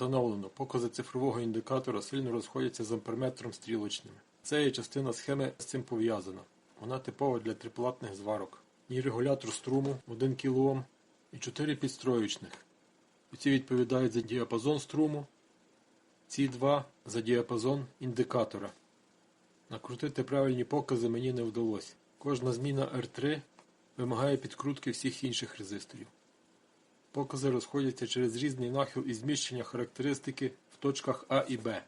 Встановлено, покази цифрового індикатора сильно розходяться з амперметром стрілочними. Це є частина схеми з цим пов'язана. Вона типова для триплатних зварок. І регулятор струму 1 кОм і 4 підстроючних. Ці відповідають за діапазон струму, ці два за діапазон індикатора. Накрутити правильні покази мені не вдалося. Кожна зміна R3 вимагає підкрутки всіх інших резисторів. Покази розходяться через різний нахил і зміщення характеристики в точках А і Б.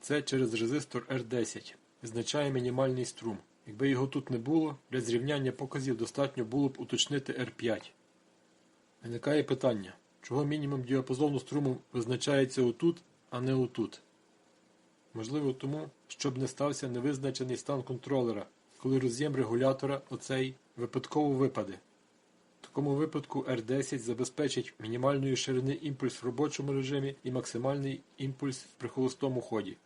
Це через резистор R10. Визначає мінімальний струм. Якби його тут не було, для зрівняння показів достатньо було б уточнити R5. Виникає питання, чого мінімум діапазону струму визначається отут, а не отут. Можливо тому, щоб не стався невизначений стан контролера, коли роз'єм регулятора оцей випадково випаде. Такому випадку R10 забезпечить мінімальної ширини імпульс в робочому режимі і максимальний імпульс при холостому ході.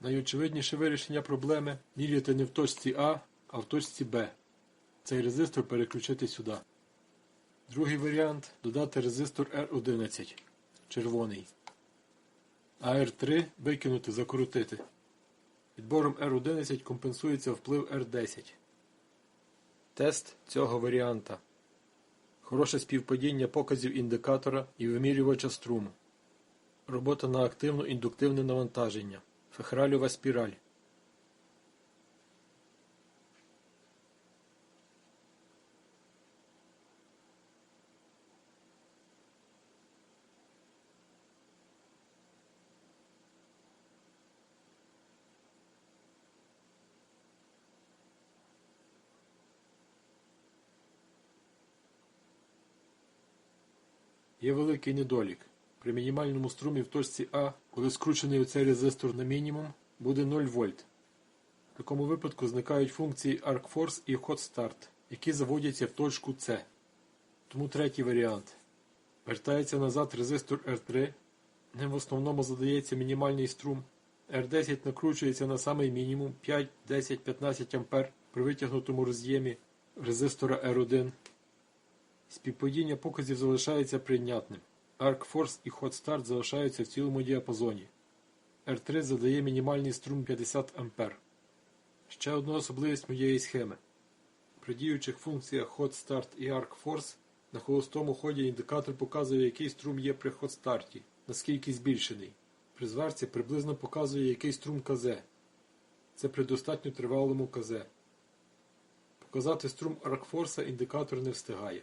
Найочевидніше вирішення проблеми міряти не в точці А, а в точці Б. Цей резистор переключити сюди. Другий варіант додати резистор R11 червоний. А R3 викинути, закрутити. Відбором R11 компенсується вплив R10. Тест цього варіанта. Хороше співпадіння показів індикатора і вимірювача струму. Робота на активно-індуктивне навантаження. Фехральова спіраль. Є великий недолік. При мінімальному струмі в точці А, коли скручений оцей резистор на мінімум, буде 0 вольт. В такому випадку зникають функції ArcForce і Hot Start, які заводяться в точку С. Тому третій варіант. Вертається назад резистор R3, ним в основному задається мінімальний струм. R10 накручується на самий мінімум 5, 10, 15 А при витягнутому роз'ємі резистора R1. Співпадіння показів залишається прийнятним. ArcForce і Hot Start залишаються в цілому діапазоні. R3 задає мінімальний струм 50 А. Ще одна особливість моєї схеми. При діючих функціях Hot Start і ArcForce на холостому ході індикатор показує, який струм є при Hot Start, наскільки збільшений. При зварці приблизно показує, який струм КЗ. Це при достатньо тривалому КЗ. Показати струм ArcForce індикатор не встигає.